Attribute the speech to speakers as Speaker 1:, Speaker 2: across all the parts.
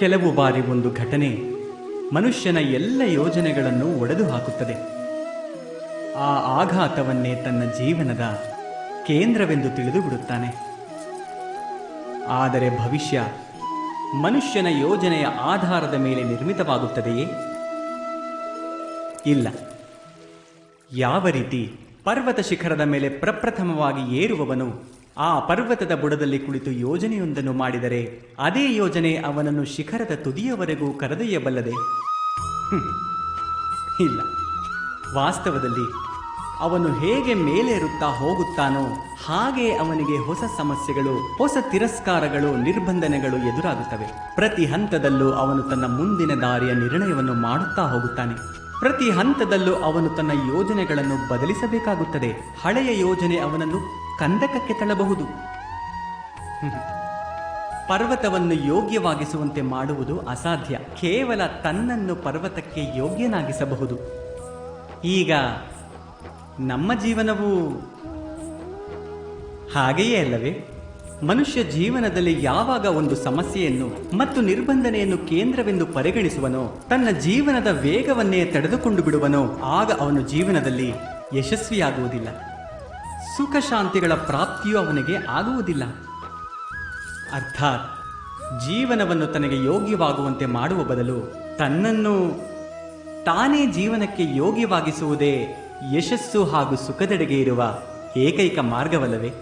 Speaker 1: ಕೆಲವು ಬಾರಿ ಒಂದು ಘಟನೆ ಮನುಷ್ಯನ ಎಲ್ಲ ಯೋಜನೆಗಳನ್ನು ಒಡೆದು ಹಾಕುತ್ತದೆ. ಆ ಆಘಾತವನ್ನೇ ತನ್ನ ಜೀವನದ ಕೇಂದ್ರವೆಂದು ತಿಳಿದು ಬಿಡುತ್ತಾನೆ ಆದರೆ ಭವಿಷ್ಯ ಮನುಷ್ಯನ ಯೋಜನೆಯ ಆಧಾರದ ಮೇಲೆ ನಿರ್ಮಿತವಾಗುತ್ತದೆಯೇ? ಇಲ್ಲ. ಯಾವ ರೀತಿ ಪರ್ವತ ಶಿಖರದ ಮೇಲೆ ಪ್ರಪ್ರಥಮವಾಗಿ ಏರುವವನು ಆ ಪರ್ವತದ ಬುಡದಲ್ಲಿ ಕುಳಿತು ಯೋಜನೆಯೊಂದನ್ನು ಮಾಡಿದರೆ, ಅದೇ ಯೋಜನೆ ಅವನನ್ನು ಶಿಖರದ ತುದಿಯವರೆಗೂ ಕರೆದೊಯ್ಯಬಲ್ಲದೆ. ಇಲ್ಲ. ವಾಸ್ತವದಲ್ಲಿ ಅವನು ಹೇಗೆ ಮೇಲೇರುತ್ತಾ ಹೋಗುತ್ತಾನೋ ಹಾಗೆ ಅವನಿಗೆ ಹೊಸ ಸಮಸ್ಯೆಗಳು, ಹೊಸ ತಿರಸ್ಕಾರಗಳು, ನಿರ್ಬಂಧನೆಗಳು ಎದುರಾಗುತ್ತವೆ. ಪ್ರತಿ ಹಂತದಲ್ಲೂ ಅವನು ತನ್ನ ಮುಂದಿನ ದಾರಿಯ ನಿರ್ಣಯವನ್ನು ಮಾಡುತ್ತಾ ಹೋಗುತ್ತಾನೆ. ಪ್ರತಿ ಹಂತದಲ್ಲೂ ಅವನು ತನ್ನ ಯೋಜನೆಗಳನ್ನು ಬದಲಿಸಬೇಕಾಗುತ್ತದೆ. ಹಳೆಯ ಯೋಜನೆ ಅವನನ್ನು ಕಂದಕಕ್ಕೆ ತಳ್ಳಬಹುದು. ಪರ್ವತವನ್ನು ಯೋಗ್ಯವಾಗಿಸುವಂತೆ ಮಾಡುವುದು ಅಸಾಧ್ಯ. ಕೇವಲ ತನ್ನನ್ನು ಪರ್ವತಕ್ಕೆ ಯೋಗ್ಯನಾಗಿಸಬಹುದು. ಈಗ ನಮ್ಮ ಜೀವನವು ಹಾಗೆಯೇ ಅಲ್ಲವೇ? ಮನುಷ್ಯ ಜೀವನದಲ್ಲಿ ಯಾವಾಗ ಒಂದು ಸಮಸ್ಯೆಯನ್ನು ಮತ್ತು ನಿರ್ಬಂಧನೆಯನ್ನು ಕೇಂದ್ರವೆಂದು ಪರಿಗಣಿಸುವನೋ, ತನ್ನ ಜೀವನದ ವೇಗವನ್ನೇ ತಡೆದುಕೊಂಡು ಬಿಡುವನೋ, ಆಗ ಅವನು ಜೀವನದಲ್ಲಿ ಯಶಸ್ವಿಯಾಗುವುದಿಲ್ಲ. ಸುಖ ಶಾಂತಿಗಳ ಪ್ರಾಪ್ತಿಯೂ ಅವನಿಗೆ ಆಗುವುದಿಲ್ಲ. ಅರ್ಥಾತ್, ಜೀವನವನ್ನು ತನಗೆ ಯೋಗ್ಯವಾಗುವಂತೆ ಮಾಡುವ ಬದಲು ತನ್ನನ್ನು ತಾನೇ ಜೀವನಕ್ಕೆ ಯೋಗ್ಯವಾಗಿಸುವುದೇ ಯಶಸ್ಸು ಹಾಗೂ ಸುಖದೆಡೆಗೆ ಇರುವ ಏಕೈಕ ಮಾರ್ಗವಲ್ಲವೇ?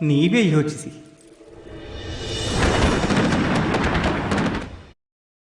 Speaker 1: ನೀವೇ ಯೋಚಿಸಿ.